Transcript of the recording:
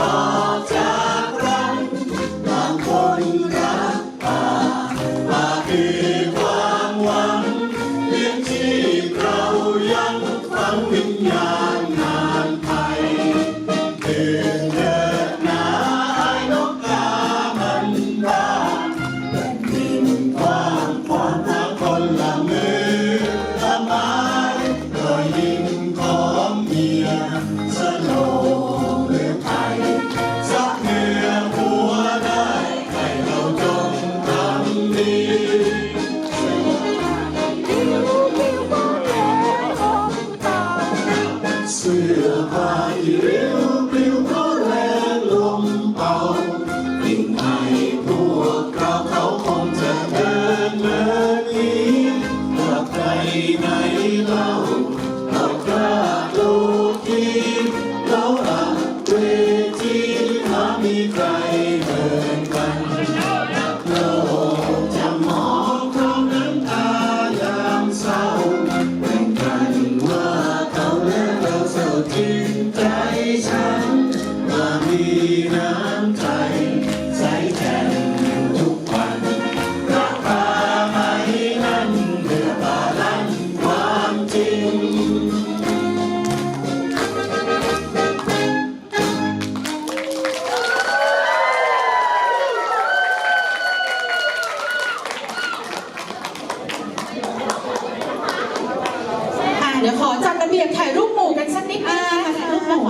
ออกจากรังบางคนรักป่าป่าคือความวังเลี้ยงชีเรายังฝังวิญาณนานไทยตื่นเดินนาไอ้นกกามันว่าแผ่นดิวางขวางทั้งคนละมือละไม้รอยยิ้มของเมียสโล เดี๋ยวขอจัดระเบียบถ่ายรูปหมู่กันสักนิดนึงนะคะถ่ายรูปหมู่